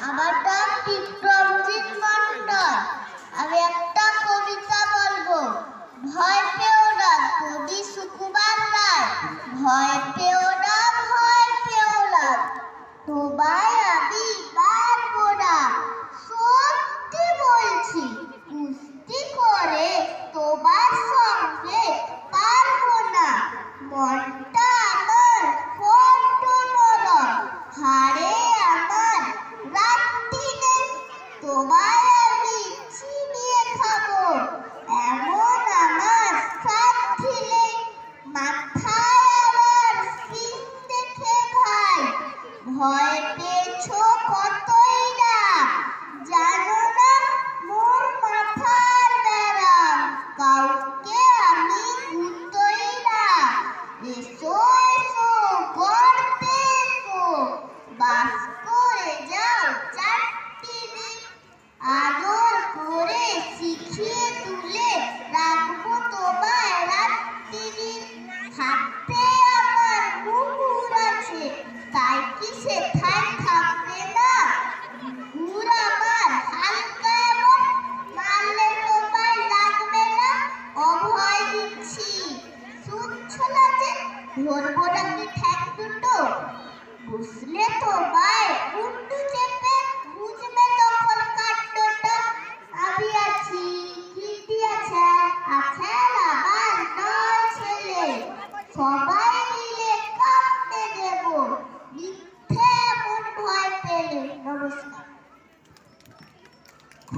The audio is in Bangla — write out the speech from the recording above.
আবার এমন আমার সাথিলে মাথায় আবার সিং দেখে ভাই। ভয় পেয়েছ কত? ধরবো নাকি ঠ্যাং দুটো? বুঝলে তো ভাই উল্টু চেপে, বুঝবে তখন কাণ্ডটা। আমি আছি কিন্তু আছে আছে আবার নয় ছেলে। সবাই মিলে কাঁপতে দেব, মিথ্যে এমন ভয় পেলে। নমস্কার।